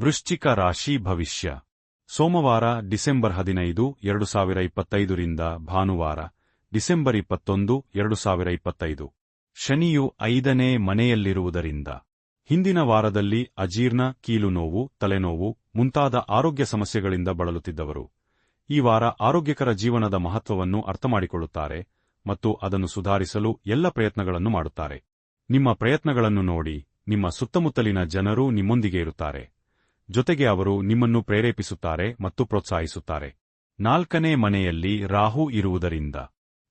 ವೃಶ್ಚಿಕ ರಾಶಿ ಭವಿಷ್ಯ. ಸೋಮವಾರ, ಡಿಸೆಂಬರ್ ಹದಿನೈದು ಎರಡು ಸಾವಿರ ಇಪ್ಪತ್ತೈದರಿಂದ ಭಾನುವಾರ, ಡಿಸೆಂಬರ್ ಇಪ್ಪತ್ತೊಂದು ಎರಡು ಸಾವಿರ ಇಪ್ಪತ್ತೈದು ಶನಿಯು ಐದನೇ ಮನೆಯಲ್ಲಿರುವುದರಿಂದ. ಹಿಂದಿನ ವಾರದಲ್ಲಿ ಅಜೀರ್ಣ ಕೀಲು ನೋವು ತಲೆನೋವು ಮುಂತಾದ ಆರೋಗ್ಯ ಸಮಸ್ಯೆಗಳಿಂದ ಬಳಲುತ್ತಿದ್ದವರು. ಈ ವಾರ ಆರೋಗ್ಯಕರ ಜೀವನದ ಮಹತ್ವವನ್ನು ಅರ್ಥಮಾಡಿಕೊಳ್ಳುತ್ತಾರೆ ಮತ್ತು ಅದನ್ನು ಸುಧಾರಿಸಲು ಎಲ್ಲ ಪ್ರಯತ್ನಗಳನ್ನು ಮಾಡುತ್ತಾರೆ. ನಿಮ್ಮ ಪ್ರಯತ್ನಗಳನ್ನು ನೋಡಿ, ನಿಮ್ಮ ಸುತ್ತಮುತ್ತಲಿನ ಜನರೂ ನಿಮ್ಮೊಂದಿಗೆ ಇರುತ್ತಾರೆ. ಜೊತೆಗೆ ಅವರು ನಿಮ್ಮನ್ನು ಪ್ರೇರೇಪಿಸುತ್ತಾರೆ ಮತ್ತು ಪ್ರೋತ್ಸಾಹಿಸುತ್ತಾರೆ. ನಾಲ್ಕನೇ ಮನೆಯಲ್ಲಿ ರಾಹು ಇರುವುದರಿಂದ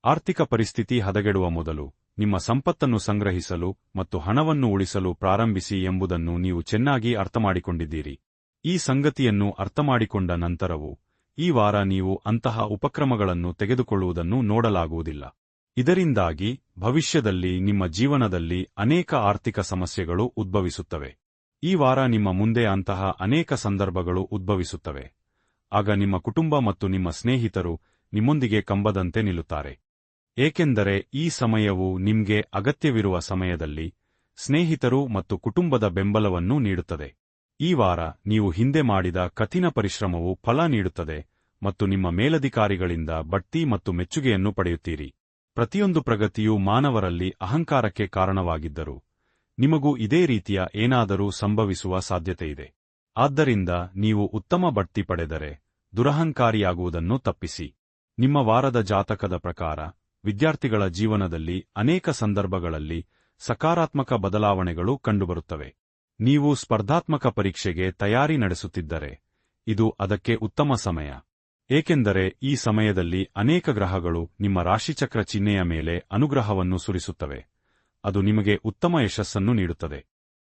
ಆರ್ಥಿಕ ಪರಿಸ್ಥಿತಿ ಹದಗೆಡುವ ಮೊದಲು ನಿಮ್ಮ ಸಂಪತ್ತನ್ನು ಸಂಗ್ರಹಿಸಲು ಮತ್ತು ಹಣವನ್ನು ಉಳಿಸಲು ಪ್ರಾರಂಭಿಸಿ ಎಂಬುದನ್ನು ನೀವು ಚೆನ್ನಾಗಿ ಅರ್ಥಮಾಡಿಕೊಂಡಿದ್ದೀರಿ. ಈ ಸಂಗತಿಯನ್ನು ಅರ್ಥಮಾಡಿಕೊಂಡ ನಂತರವೂ ಈ ವಾರ ನೀವು ಅಂತಹ ಉಪಕ್ರಮಗಳನ್ನು ತೆಗೆದುಕೊಳ್ಳುವುದನ್ನು ನೋಡಲಾಗುವುದಿಲ್ಲ. ಇದರಿಂದಾಗಿ ಭವಿಷ್ಯದಲ್ಲಿ ನಿಮ್ಮ ಜೀವನದಲ್ಲಿ ಅನೇಕ ಆರ್ಥಿಕ ಸಮಸ್ಯೆಗಳು ಉದ್ಭವಿಸುತ್ತವೆ. ಈ ವಾರ ನಿಮ್ಮ ಮುಂದೆ ಅಂತಹ ಅನೇಕ ಸಂದರ್ಭಗಳು ಉದ್ಭವಿಸುತ್ತವೆ. ಆಗ ನಿಮ್ಮ ಕುಟುಂಬ ಮತ್ತು ನಿಮ್ಮ ಸ್ನೇಹಿತರು ನಿಮ್ಮೊಂದಿಗೆ ಕಂಬದಂತೆ ನಿಲ್ಲುತ್ತಾರೆ. ಏಕೆಂದರೆ ಈ ಸಮಯವು ನಿಮ್ಗೆ ಅಗತ್ಯವಿರುವ ಸಮಯದಲ್ಲಿ ಸ್ನೇಹಿತರು ಮತ್ತು ಕುಟುಂಬದ ಬೆಂಬಲವನ್ನು ನೀಡುತ್ತದೆ. ಈ ವಾರ ನೀವು ಹಿಂದೆ ಮಾಡಿದ ಕಠಿಣ ಪರಿಶ್ರಮವು ಫಲ ನೀಡುತ್ತದೆ ಮತ್ತು ನಿಮ್ಮ ಮೇಲಧಿಕಾರಿಗಳಿಂದ ಬಡ್ತಿ ಮತ್ತು ಮೆಚ್ಚುಗೆಯನ್ನು ಪಡೆಯುತ್ತೀರಿ. ಪ್ರತಿಯೊಂದು ಪ್ರಗತಿಯು ಮಾನವರಲ್ಲಿ ಅಹಂಕಾರಕ್ಕೆ ಕಾರಣವಾಗಿದ್ದರು ನಿಮಗೂ ಇದೇ ರೀತಿಯ ಏನಾದರೂ ಸಂಭವಿಸುವ ಸಾಧ್ಯತೆಯಿದೆ. ಆದ್ದರಿಂದ ನೀವು ಉತ್ತಮ ಬಡ್ತಿ ಪಡೆದರೆ ದುರಹಂಕಾರಿಯಾಗುವುದನ್ನು ತಪ್ಪಿಸಿ. ನಿಮ್ಮ ವಾರದ ಜಾತಕದ ಪ್ರಕಾರ ವಿದ್ಯಾರ್ಥಿಗಳ ಜೀವನದಲ್ಲಿ ಅನೇಕ ಸಂದರ್ಭಗಳಲ್ಲಿ ಸಕಾರಾತ್ಮಕ ಬದಲಾವಣೆಗಳು ಕಂಡುಬರುತ್ತವೆ. ನೀವು ಸ್ಪರ್ಧಾತ್ಮಕ ಪರೀಕ್ಷೆಗೆ ತಯಾರಿ ನಡೆಸುತ್ತಿದ್ದರೆ ಇದು ಅದಕ್ಕೆ ಉತ್ತಮ ಸಮಯ. ಏಕೆಂದರೆ ಈ ಸಮಯದಲ್ಲಿ ಅನೇಕ ಗ್ರಹಗಳು ನಿಮ್ಮ ರಾಶಿಚಕ್ರ ಚಿಹ್ನೆಯ ಮೇಲೆ ಅನುಗ್ರಹವನ್ನು ಸುರಿಸುತ್ತವೆ. ಅದು ನಿಮಗೆ ಉತ್ತಮ ಯಶಸ್ಸನ್ನು ನೀಡುತ್ತದೆ.